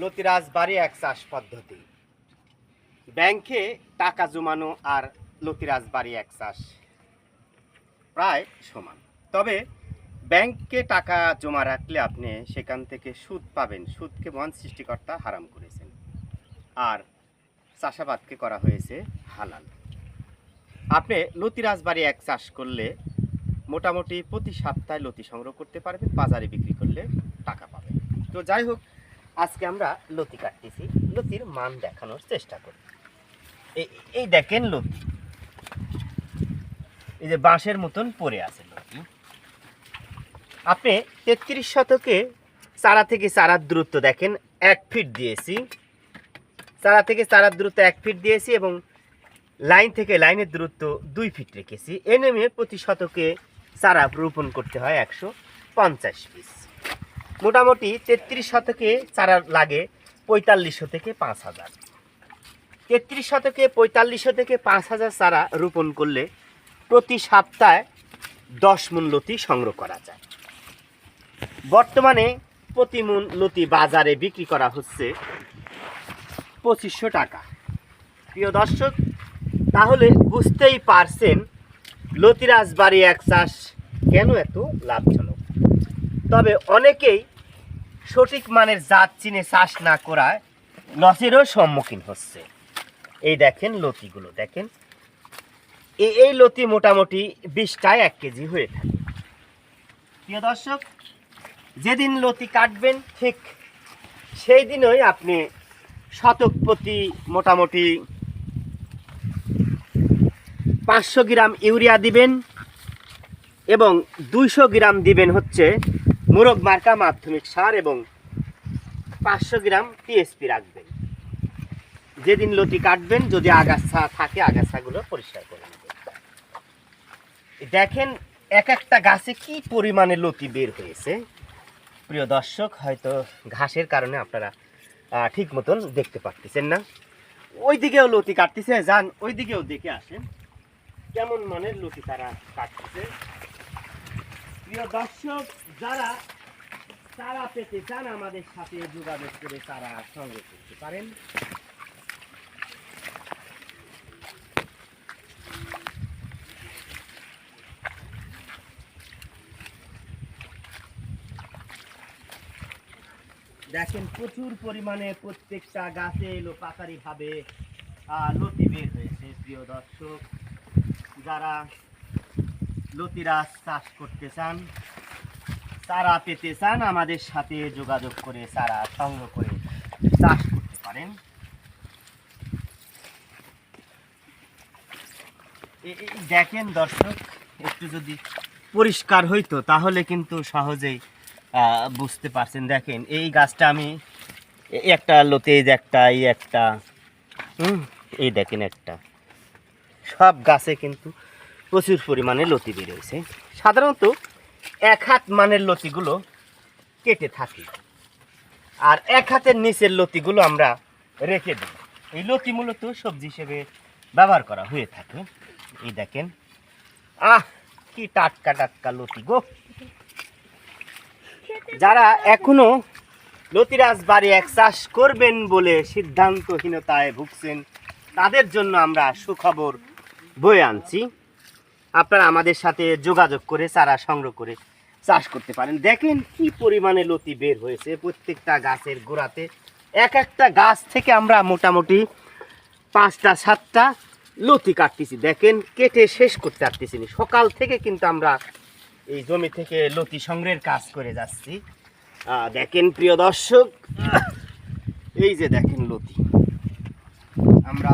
লতিরাজ বাড়ি এক চাষ পদ্ধতি। ব্যাংকে টাকা জমানো আর লতিরাজ বাড়ি এক চাষ প্রায় সমান। তবে ব্যাংকে টাকা জমা রাখলে আপনি সেখান থেকে সুদ পাবেন। সুদকে মহান সৃষ্টিকর্তা হারাম করেছেন। আর চাষাবাদকে করা হয়েছে হালাল। আপনি লতিরাজ বাড়ি এক চাষ করলে মোটামুটি প্রতি সপ্তাহে লতি সংগ্রহ করতে পারবেন, বাজারে বিক্রি করলে টাকা পাবেন। তো যাই হোক আজকে আমরা লতি কাটতেছি। লতির মান দেখানোর চেষ্টা করি। এই- দেখেন লতি। এই যে বাঁশের মতন পড়ে আছে লতি। আপনি তেত্রিশ শতকে চারা থেকে চারার দূরত্ব দেখেন, এক ফিট দিয়েছি। চারা থেকে চারার দূরত্ব এক ফিট দিয়েছি এবং লাইন থেকে লাইনের দূরত্ব দুই ফিট রেখেছি। এ নেমে প্রতি শতকে চারা রোপণ করতে হয় একশো পঞ্চাশ পিস। মোটামুটি তেত্রিশ শতকে চারা লাগে পঁয়তাল্লিশশো থেকে পাঁচ হাজার। তেত্রিশ শতকে পঁয়তাল্লিশশো থেকে পাঁচ হাজার চারা রোপণ করলে প্রতি সপ্তাহে দশ মূল লতি সংগ্রহ করা যায়। বর্তমানে প্রতি মূল লতি বাজারে বিক্রি করা হচ্ছে পঁচিশশো টাকা। প্রিয় দর্শক, তাহলে বুঝতেই পারছেন লতিরাজ বাড়ি এক চাষ কেন এত লাভজনক। তবে অনেকেই সঠিক মানের জাত চিনে চাষ না করায় লসেরও সম্মুখীন হচ্ছে। এই দেখেন লতিগুলো, দেখেন। এই লতি মোটামুটি বিশটায় এক কেজি হয়ে থাকে। প্রিয় দর্শক, যেদিন লতি কাটবেন, ঠিক সেই দিনই আপনি শতক প্রতি মোটামুটি পাঁচশো গ্রাম ইউরিয়া দিবেন এবং দুইশো গ্রাম দিবেন হচ্ছে মুরগ মার্কা মাধ্যমিক সার এবং পাঁচশো গ্রাম টিএসপি রাখবেন। যেদিন লতি কাটবেন, যদি আগাছা থাকে, আগাছাগুলো পরিষ্কার করে নেবেন। দেখেন, এক একটা গাছে কি পরিমাণে লতি বের হয়েছে। প্রিয় দর্শক, হয়তো ঘাসের কারণে আপনারা ঠিক মতন দেখতে পারতেছেন না। ওই দিকেও লতি কাটতেছে, যান ওই দিকেও দেখে আসেন। কেমন মানের লতি তারা কাটতেছে। প্রিয় দর্শক যারা চারা পেতে চান আমাদের সাথে যোগাযোগ করে তারা সংগ্রহ করতে পারেন। দেখেন প্রচুর পরিমাণে প্রত্যেকটা গাছে এলো পাতারি ভাবে আহ, লতি বের হয়েছে প্রিয় দর্শক। যারা লতিরাজ চাষ করতে চান, চারা পেতে চান, আমাদের সাথে যোগাযোগ করে চারা সংগ্রহ করে চাষ করতে পারেন। দেখেন দর্শক, একটু যদি পরিষ্কার হইতো, তাহলে কিন্তু সহজেই বুঝতে পারছেন। দেখেন, এই গাছটা আমি একটা লতে একটা এই, একটা, হুম, এই দেখেন একটা। সব গাছে কিন্তু প্রচুর পরিমাণে লতি বেরোয়েছে সাধারণত এক হাত মানের লতিগুলো কেটে থাকি। আর এক হাতের নিচের লতিগুলো আমরা রেখে দিই। এই লতি মূলত সবজি হিসেবে ব্যবহার করা হয়ে থাকে। এই দেখেন। আহ, কি টাটকা টাটকা লতি গো। যারা এখনও লতিরাজ বাড়ি এক চাষ করবেন বলে সিদ্ধান্তহীনতায় ভুগছেন, তাদের জন্য আমরা সুখবর বয়ে আনছি। আপনারা আমাদের সাথে যোগাযোগ করে চারা সংগ্রহ করে চাষ করতে পারেন। দেখেন কি পরিমাণে লতি বের হয়েছে প্রত্যেকটা গাছের গোড়াতে। এক একটা গাছ থেকে আমরা মোটামুটি পাঁচটা, সাতটা লতি কাটতেছি। দেখেন, কেটে শেষ করতে পারতেছি না। সকাল থেকে কিন্তু আমরা এই জমি থেকে লতি সংগ্রহের কাজ করে যাচ্ছি। দেখেন, প্রিয় দর্শক, এই যে দেখেন লতি। আমরা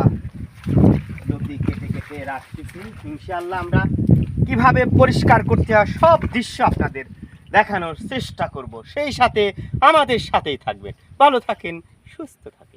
লতি কেটে কেটে রাখতেছি। ইনশাল্লাহ আমরা কীভাবে পরিষ্কার করতে হয় সব দৃশ্য আপনাদের দেখানোর চেষ্টা করব। সেই সাথে আমাদের সাথেই থাকবেন। ভালো থাকেন, সুস্থ থাকেন।